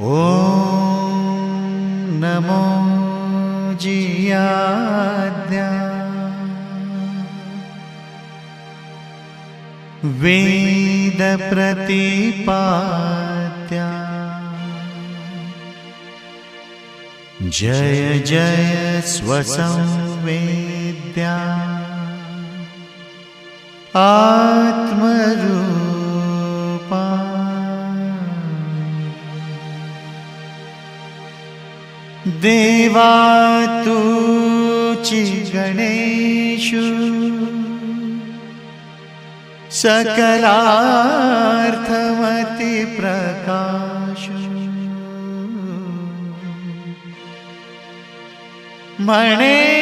Om NaMo जियाद्या वेदप्रतिपाद्या Jai Jai स्वसंवेद्या। आत्मरूपा Deva तूचि गणेषु सकलार्थमतिप्रकाशु Mane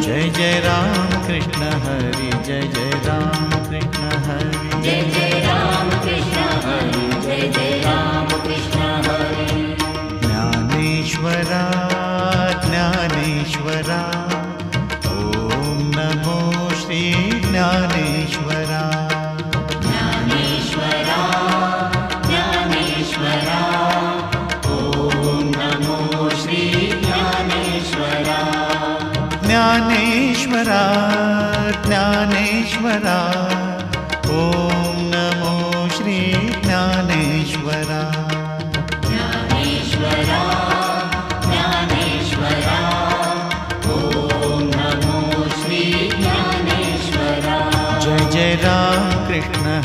Jai Jai Ram Krishna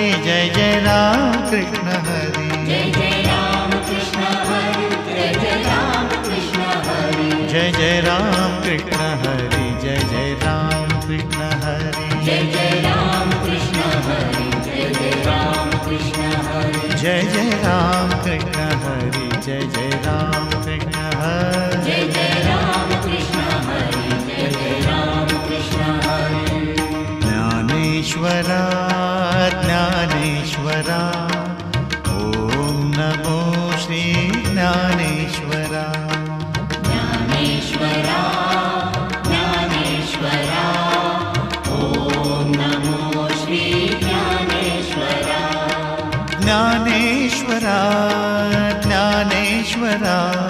Hari Jai Jai Ram Krishna Hari Jai Jai Ram Krishna Hari Jai Jai Ram Krishna Hari Jai Jai Ram Krishna Hari Jai Jai Ram Krishna Hari Jai Jai Ram Krishna Hari Jai Jai Ram Krishna Hari Jai Jai Ram Krishna Hari Jai Jai Ram Krishna Hari Jai Jai Ram Krishna Hari Jai Jai Ram Krishna Hari Dnyaneshwara Dnyaneshwara Om NaMo Shri Dnyaneshwara. Dnyaneshwara Dnyaneshwara. Om NaMo Shri Dnyaneshwara. Dnyaneshwara Dnyaneshwara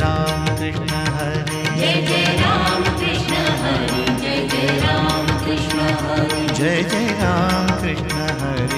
Ram Krishna Hari. Jai Jai Ram Krishna Hari. Jai Jai Ram Krishna Hari Jai Jai Ram Krishna Hari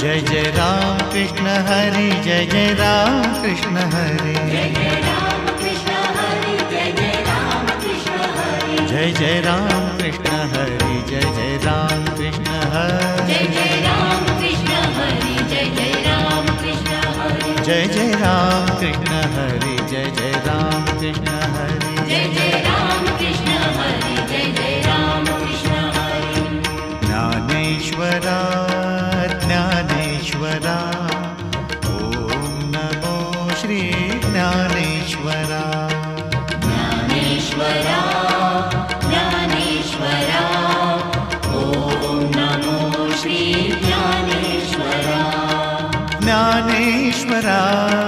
Jai Jai Ram Krishna Hari Jai Jai Ram Krishna Hari. Jai Jai Ram Krishna Hari Jai Jai Ram Krishna Hari. Jai Jai Ram Krishna Hari Jai Jai Ram Krishna Hari श्वरा Dnyaneshwara.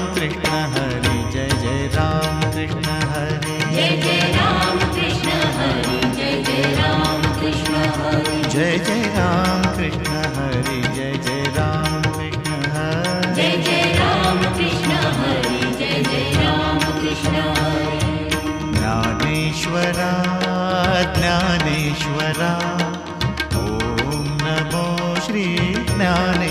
Jai Jai Ram Krishna Hari Jai Jai Ram Krishna Hari. Jai Jai Ram Krishna Hari Jai Jai Ram Krishna Dnyaneshwara Dnyaneshwara Om NaMo Shri Dnyaneshwara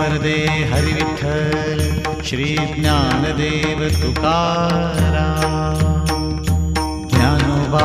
पुण्डलीकवरदे हरिविठ्ठल Shri Gyandev Tukaram Dnyanoba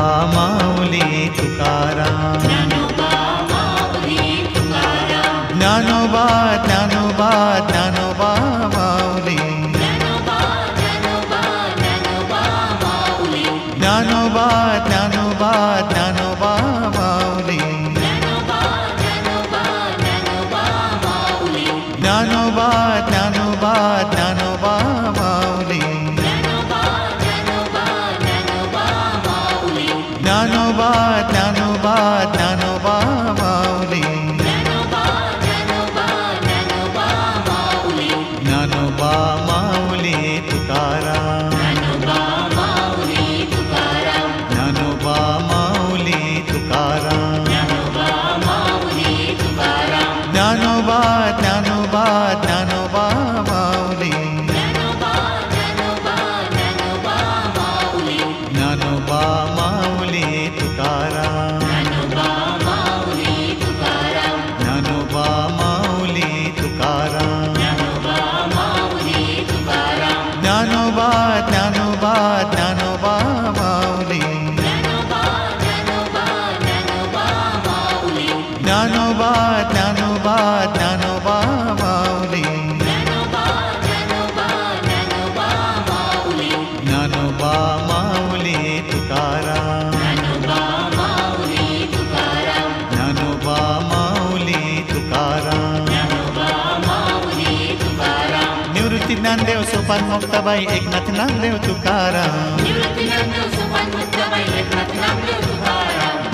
Muktabai Eknath Namdev Tukaram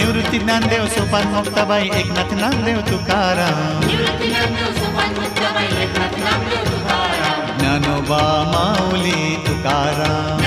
Nivrutti Gyandev Sopan Muktabai Eknath Namdev Tukaram Dnyanoba Mauli Tukaram